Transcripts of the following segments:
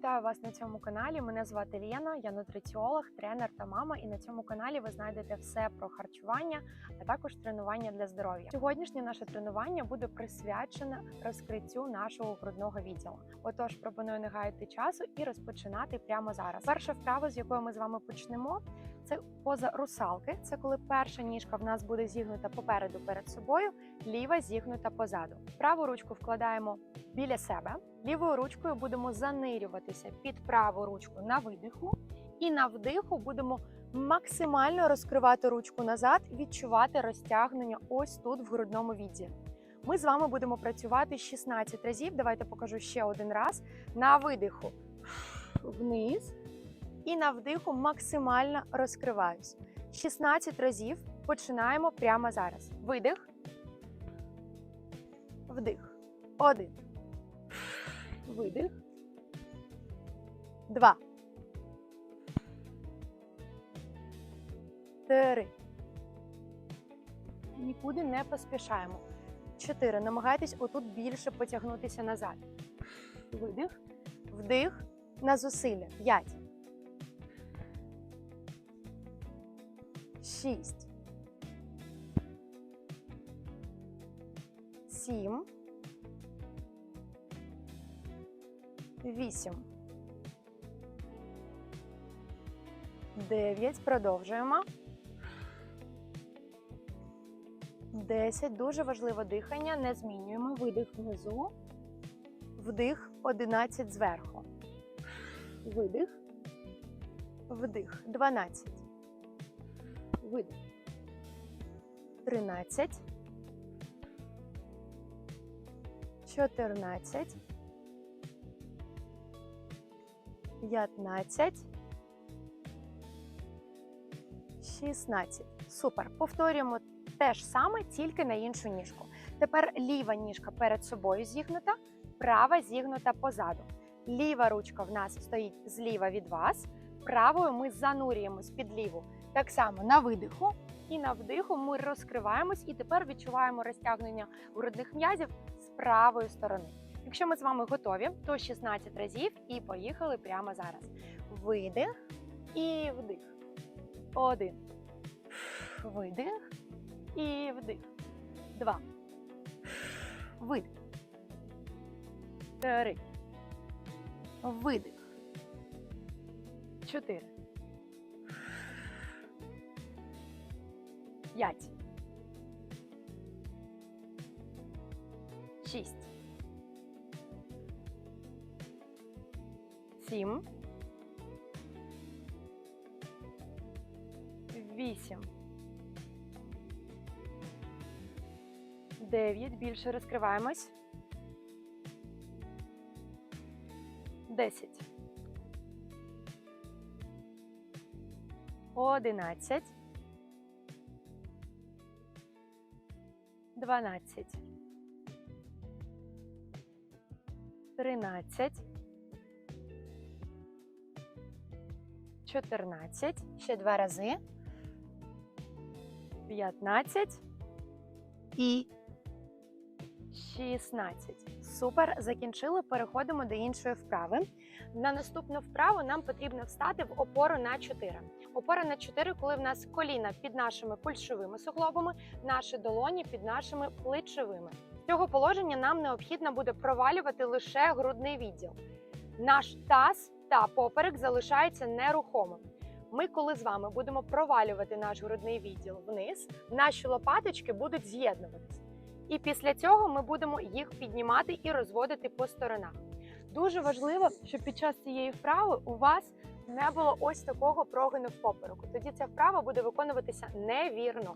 Вітаю вас на цьому каналі. Мене звати Лєна, я нутриціолог, тренер та мама. І на цьому каналі ви знайдете все про харчування, а також тренування для здоров'я. Сьогоднішнє наше тренування буде присвячене розкриттю нашого грудного відділу. Отож, пропоную не гаяти часу і розпочинати прямо зараз. Перша вправа, з якої ми з вами почнемо, це поза русалки. Це коли перша ніжка в нас буде зігнута попереду перед собою, ліва зігнута позаду. Праву ручку вкладаємо біля себе. Лівою ручкою будемо занирюватися під праву ручку на видиху, і на вдиху будемо максимально розкривати ручку назад, відчувати розтягнення ось тут в грудному відділі. Ми з вами будемо працювати 16 разів. Давайте покажу ще один раз. На видиху вниз, і на вдиху максимально розкриваюсь. 16 разів починаємо прямо зараз. Видих. Вдих. Один. Видих. Два. Три. Нікуди не поспішаємо. Чотири. Намагайтесь отут більше потягнутися назад. Видих. Вдих. На зусилля. П'ять. Шість. Сім. Вісім. Дев'ять. Продовжуємо. Десять. Дуже важливе дихання. Не змінюємо. Видих внизу. Вдих. Одинадцять зверху. Видих. Вдих. Дванадцять. Видих. Тринадцять. Чотирнадцять. 15, 16. Супер. Повторюємо те ж саме, тільки на іншу ніжку. Тепер ліва ніжка перед собою зігнута, права зігнута позаду. Ліва ручка в нас стоїть зліва від вас. Правою ми занурюємось під ліву. Так само на видиху і на вдиху ми розкриваємось і тепер відчуваємо розтягнення грудних м'язів з правої сторони. Якщо ми з вами готові, то 16 разів і поїхали прямо зараз. Видих і вдих. Один. Видих і вдих. Два. Видих. Три. Видих. Чотири. П'ять. Шість. Сім. Вісім. Дев'ять. Більше розкриваємось. Десять. Одинадцять. Дванадцять. Тринадцять. 14, ще два рази. 15 і 16. Супер. Закінчили. Переходимо до іншої вправи. На наступну вправу нам потрібно встати в опору на 4. Опора на 4, коли в нас коліна під нашими кульшовими суглобами, наші долоні під нашими плечовими. З цього положення нам необхідно буде провалювати лише грудний відділ. Наш таз та поперек залишається нерухомим. Ми, коли з вами будемо провалювати наш грудний відділ вниз, наші лопаточки будуть з'єднуватися. І після цього ми будемо їх піднімати і розводити по сторонах. Дуже важливо, щоб під час цієї вправи у вас не було ось такого прогину в попереку. Тоді ця вправа буде виконуватися невірно.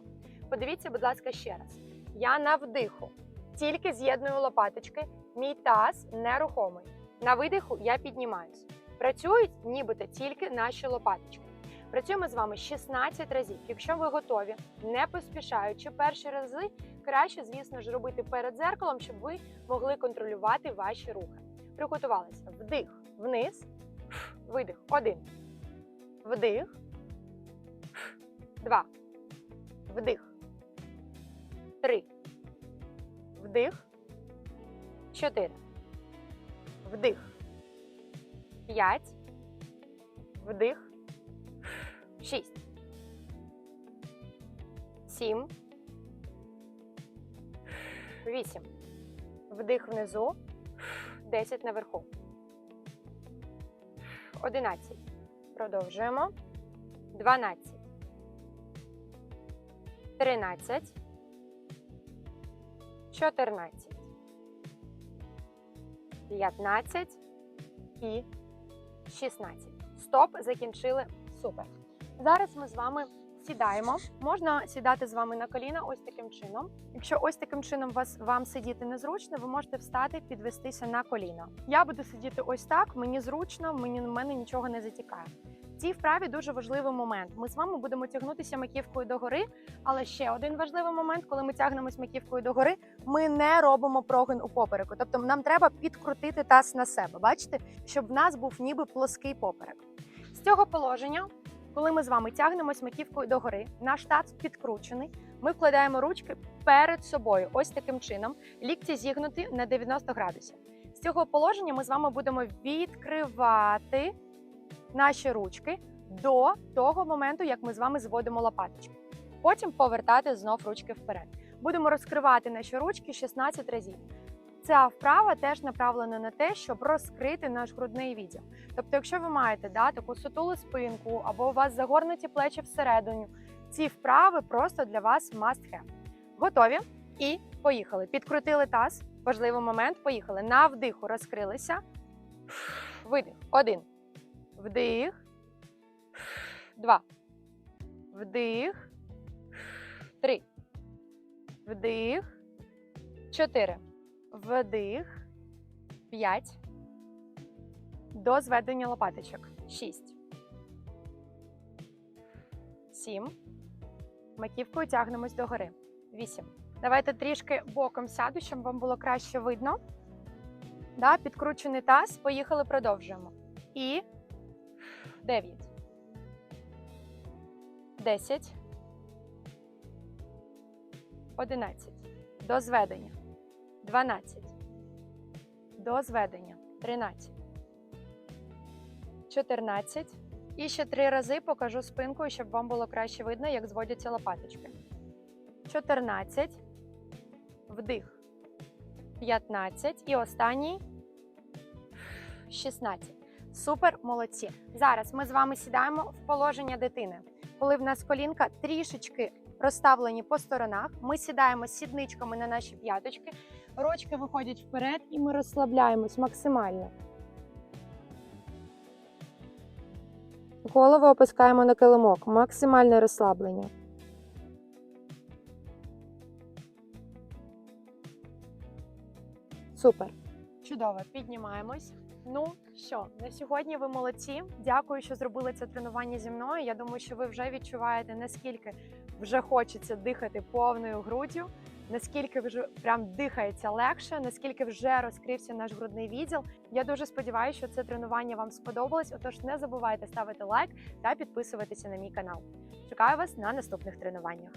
Подивіться, будь ласка, ще раз. Я на вдиху, тільки з'єдную лопаточки, мій таз нерухомий. На видиху я піднімаюсь. Працюють нібито тільки наші лопаточки. Працюємо з вами 16 разів. Якщо ви готові, не поспішаючи перші рази, краще, звісно ж, робити перед зеркалом, щоб ви могли контролювати ваші рухи. Приготувалися. Вдих вниз, видих. Один. Вдих. Два. Вдих. Три. Вдих. Чотири. Вдих. П'ять. Вдих. Шість. Сім. Вісім. Вдих внизу. Десять наверху. Одинадцять. Продовжуємо. Дванадцять. Тринадцять. Чотирнадцять. П'ятнадцять і 16. Стоп, закінчили. Супер. Зараз ми з вами сідаємо. Можна сідати з вами на коліна ось таким чином. Якщо ось таким чином вас вам сидіти незручно, ви можете встати, підвестися на коліна. Я буду сидіти ось так. Мені зручно, мені в мене нічого не затікає. Цій вправі дуже важливий момент. Ми з вами будемо тягнутися маківкою догори. Але ще один важливий момент, коли ми тягнемось маківкою догори, ми не робимо прогин у попереку. Тобто нам треба підкрутити таз на себе. Бачите, щоб в нас був ніби плоский поперек. З цього положення, коли ми з вами тягнемось маківкою догори, наш таз підкручений. Ми вкладаємо ручки перед собою, ось таким чином. Лікті зігнуті на 90 градусів. З цього положення ми з вами будемо відкривати наші ручки до того моменту, як ми з вами зводимо лопаточки. Потім повертати знов ручки вперед. Будемо розкривати наші ручки 16 разів. Ця вправа теж направлена на те, щоб розкрити наш грудний відділ. Тобто, якщо ви маєте да, таку сутулу спинку або у вас загорнуті плечі всередину, ці вправи просто для вас must have. Готові? І поїхали. Підкрутили таз. Важливий момент. Поїхали. На вдиху розкрилися. Видих. Один. Вдих. Два. Вдих. Три. Вдих. Чотири. Вдих. П'ять. До зведення лопаточок. Шість. Сім. Маківкою тягнемось догори. Вісім. Давайте трішки боком сяду, щоб вам було краще видно. Да, підкручений таз. Поїхали, продовжуємо. І 9. 10. 11. До зведення. 12. До зведення. 13. 14. І ще три рази покажу спинкою, щоб вам було краще видно, як зводяться лопаточки. 14. Вдих. 15. І останній 16. Супер, молодці. Зараз ми з вами сідаємо в положення дитини. Коли в нас колінка трішечки розставлені по сторонах, ми сідаємо сідничками на наші п'яточки, ручки виходять вперед і ми розслабляємось максимально. Голову опускаємо на килимок. Максимальне розслаблення. Супер. Чудово, піднімаємось. Ну що, на сьогодні ви молодці. Дякую, що зробили це тренування зі мною. Я думаю, що ви вже відчуваєте, наскільки вже хочеться дихати повною груддю, наскільки вже прям дихається легше, наскільки вже розкрився наш грудний відділ. Я дуже сподіваюся, що це тренування вам сподобалось. Отож, не забувайте ставити лайк та підписуватися на мій канал. Чекаю вас на наступних тренуваннях.